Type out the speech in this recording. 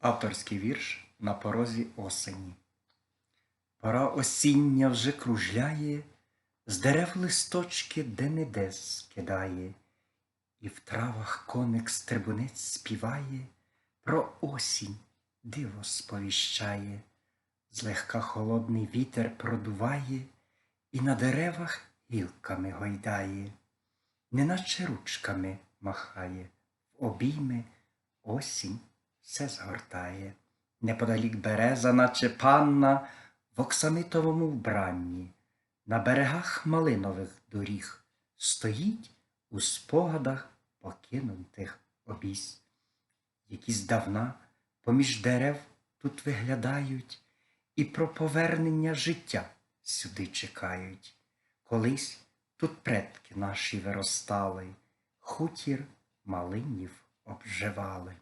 Авторський вірш на порозі осені. Пора осіння вже кружляє, з дерев листочки де-не-де скидає, і в травах коник стрибунець співає, про осінь диво сповіщає, злегка холодний вітер продуває, і на деревах гілками гойдає, неначе ручками махає, в обійми осінь все згортає. Неподалік береза, наче панна, в оксамитовому вбранні, на берегах малинових доріг стоїть у спогадах покинутих обісь, які здавна поміж дерев тут виглядають і про повернення життя сюди чекають. Колись тут предки наші виростали, хутір малинів обживали.